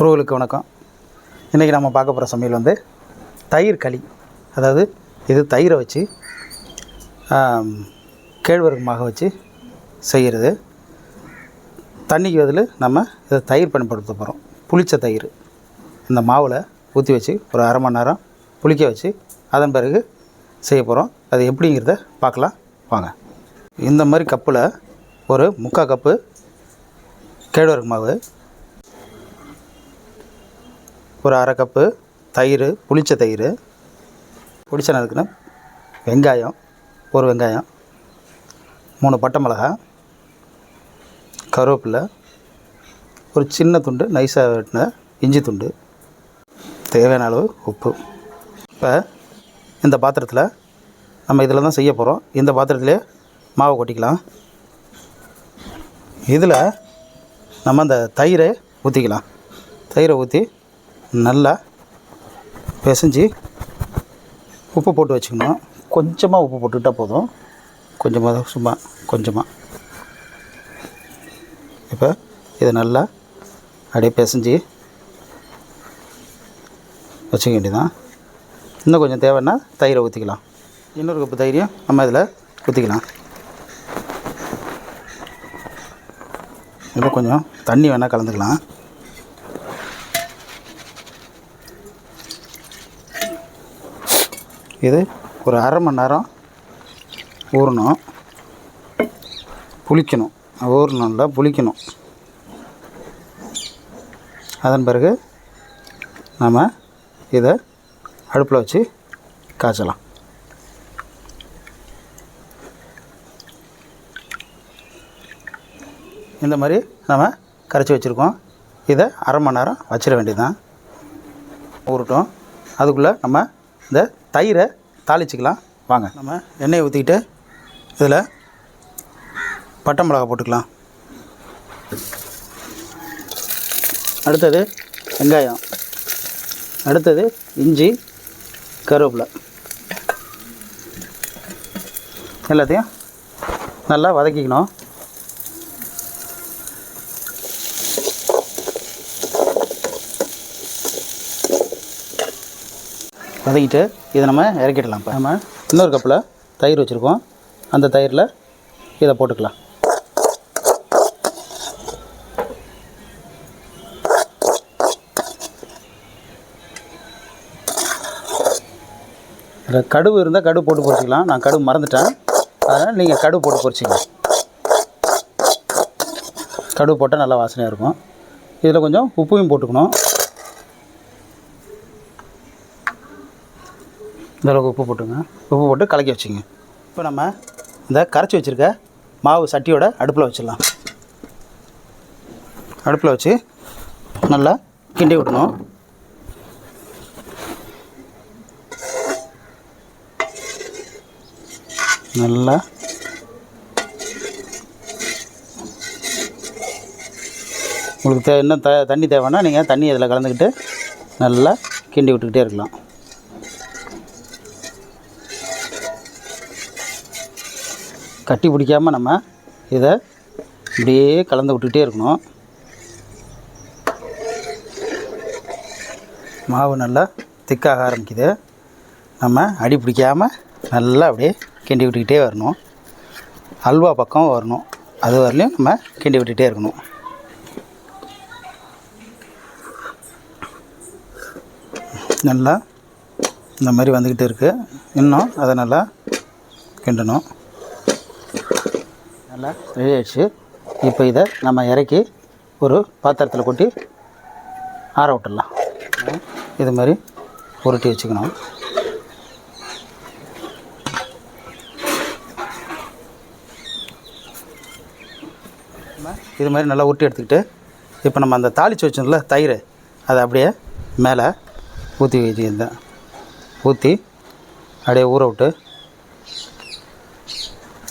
உறவுகளுக்கு வணக்கம். இன்றைக்கி நம்ம பார்க்க போகிற சமையல் வந்து தயிர் களி. அதாவது இது தயிரை வச்சு ஆம், கேழ்வரகு வச்சு செய்கிறது தண்ணிக்கு பதில் நம்ம இதை தயிர் பயன்படுத்த போகிறோம் புளித்த தயிர். இந்த மாவில் ஊற்றி வச்சு ஒரு அரை மணி நேரம் புளிக்க வச்சு அதன் பிறகு செய்ய போகிறோம் அது எப்படிங்கிறத பார்க்கலாம். வாங்க. இந்த மாதிரி கப்பில் ஒரு முக்கால் கப்பு கேழ்வரகு மாவு ஒரு அரை கப்பு தயிர் புளிச்ச தயிர். புளிச்சனதுக்குன்னு வெங்காயம் ஒரு வெங்காயம் மூணு பட்டை மிளகாய் கருவேப்பிலை ஒரு சின்ன துண்டு நைஸாக வெட்டின இஞ்சி துண்டு தேவையான அளவு உப்பு. இப்போ இந்த பாத்திரத்தில் நம்ம இதில் தான் செய்ய போகிறோம் இந்த பாத்திரத்திலே மாவை கொட்டிக்கலாம். இதில் நம்ம அந்த தயிரை ஊற்றிக்கலாம் தயிரை ஊற்றி நல்லா பிசைஞ்சு உப்பு போட்டு வச்சுக்கணும். கொஞ்சமாக உப்பு போட்டுக்கிட்டால் போதும். கொஞ்சமாக தான் சும்மா கொஞ்சமாக இப்போ இதை நல்லா அப்படியே பிசைஞ்சு வச்சுக்க வேண்டியதான் இன்னும் கொஞ்சம் தேவைன்னா தயிரை ஊற்றிக்கலாம் இன்னொரு கப்பு தயிரையும் நம்ம இதில் ஊற்றிக்கலாம் இன்னும் கொஞ்சம் தண்ணி வேணால் கலந்துக்கலாம். இது ஒரு அரை மணி நேரம் ஊறணும். புளிக்கணும். ஊறணும்ல புளிக்கணும். அதன் பிறகு நம்ம இதை அடுப்பில் வச்சு காய்ச்சலாம். இந்த மாதிரி நம்ம கரைச்சி வச்சுருக்கோம். இதை அரை மணி நேரம் வச்சிட வேண்டியதுதான். ஊறட்டும். அதுக்குள்ளே நம்ம இந்த தயிரை தாளிச்சிக்கலாம். வாங்க. நம்ம எண்ணெயை ஊற்றிக்கிட்டு இதில் பட்டை மிளகா போட்டுக்கலாம். அடுத்தது வெங்காயம். அடுத்தது இஞ்சி கருவேப்பிலை. எல்லாத்தையும் நல்லா வதக்கிக்கணும். வதக்கிட்டு இதை நம்ம இறக்கிடலாம் இப்போ. நம்ம இன்னொரு கப்பில் தயிர் வச்சுருக்கோம். அந்த தயிரில் இதை போட்டுக்கலாம். இதில் கடுவு இருந்தால் கடுகு போட்டு பொறிச்சிக்கலாம். நான் கடுகு மறந்துட்டேன். அதனால் நீங்கள் கடுகு போட்டு பொறிச்சிக்கலாம் கடுகு போட்டால் நல்லா வாசனையாக இருக்கும். இதில் கொஞ்சம் உப்பையும் போட்டுக்கணும். இந்த அளவுக்கு உப்பு போட்டுங்க. உப்பு போட்டு கலக்கி வச்சுங்க. இப்போ நம்ம இந்த கரைச்சி வச்சுருக்க மாவு சட்டியோட அடுப்பில் வச்சிடலாம். அடுப்பில் வச்சு நல்லா கிண்டி விடணும். நல்லா உங்களுக்கு தே இன்னும் த தண்ணி தேவைன்னா நீங்கள் தண்ணி இதில் கலந்துக்கிட்டு நல்லா கிண்டி விட்டுக்கிட்டே இருக்கலாம். கட்டி பிடிக்காமல் நம்ம இதை இப்படியே கலந்து விட்டுக்கிட்டே இருக்கணும். மாவு நல்லா திக்காக ஆரம்பிக்குது. நம்ம அடி பிடிக்காமல் நல்லா அப்படியே கிண்டி விட்டுக்கிட்டே வரணும். அல்வா பக்கம் வரணும். அது வரலையும் நம்ம கிண்டி விட்டுக்கிட்டே இருக்கணும். நல்லா இந்த மாதிரி வந்துக்கிட்டு இருக்குது இன்னும் அதை நல்லா கிண்டணும். நல்லா ரெடி ஆயிடுச்சு இப்போ இதை நம்ம இறக்கி ஒரு பாத்திரத்தில் கொட்டி ஆற விட்டுடலாம். இது மாதிரி உருட்டி வச்சுக்கணும். இது மாதிரி நல்லா உருட்டி எடுத்துக்கிட்டு இப்போ நம்ம அந்த தாளித்து வச்சோம்ல தயிர் அதை அப்படியே மேலே ஊற்றி வச்சுருந்தேன் ஊற்றி அப்படியே ஊற விட்டு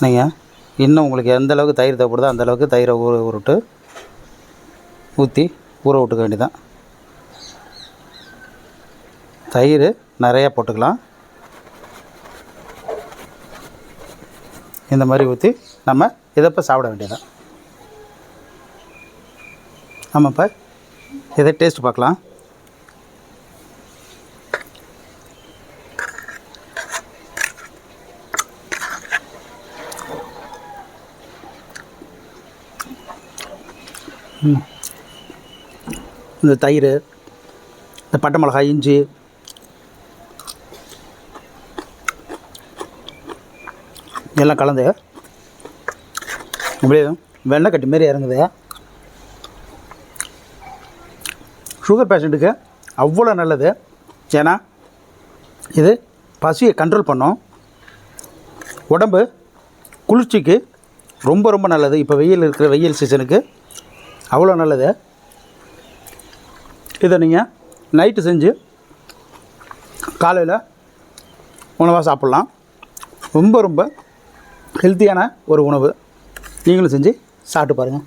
நீங்கள் இன்னும் உங்களுக்கு எந்த அளவுக்கு தயிர் தேவைப்படுதோ அந்த அளவுக்கு தயிரை ஊற விட்டு ஊற்றி ஊற விட்டுக்க வேண்டியதான் தயிர் நிறையா போட்டுக்கலாம். இந்த மாதிரி ஊற்றி நம்ம இதை இப்போ சாப்பிட வேண்டியதான் நம்ம இப்போ இதை டேஸ்ட் பார்க்கலாம். இந்த தயிர் இந்த பட்டை மிளகாய் இஞ்சி. எல்லாம் கலந்து அப்படியே வெண்ணெய் கட்டி மாரி இறங்குது. சுகர் பேஷண்ட்டுக்கு அவ்வளோ நல்லது. ஏன்னா இது பசியை கண்ட்ரோல் பண்ணும். உடம்பு குளிர்ச்சிக்கு ரொம்ப ரொம்ப நல்லது. இப்போ வெயில் இருக்கிற வெயில் சீசனுக்கு அவ்வளோ நல்லது. இதை நீங்கள் நைட்டு செஞ்சு காலையில் உணவாக சாப்பிட்லாம். ரொம்ப ரொம்ப ஹெல்த்தியான ஒரு உணவு நீங்களும் செஞ்சு சாப்பிட்டு பாருங்கள்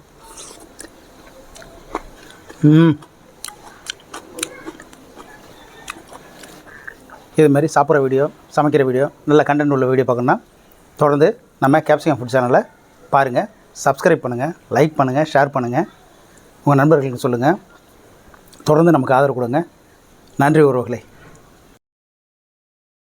இது மாதிரி சாப்பிட்ற வீடியோ சமைக்கிற வீடியோ நல்ல கண்டென்ட் உள்ள வீடியோ பார்க்கணுன்னா தொடர்ந்து நம்ம கேப்சிகம் ஃபுட் சேனலை பாருங்கள் சப்ஸ்கிரைப் பண்ணுங்கள் லைக் பண்ணுங்கள் ஷேர் பண்ணுங்கள் உங்கள் நண்பர்களுக்கு சொல்லுங்கள். தொடர்ந்து நமக்கு ஆதரவு கொடுங்க. நன்றி உறவுகளே.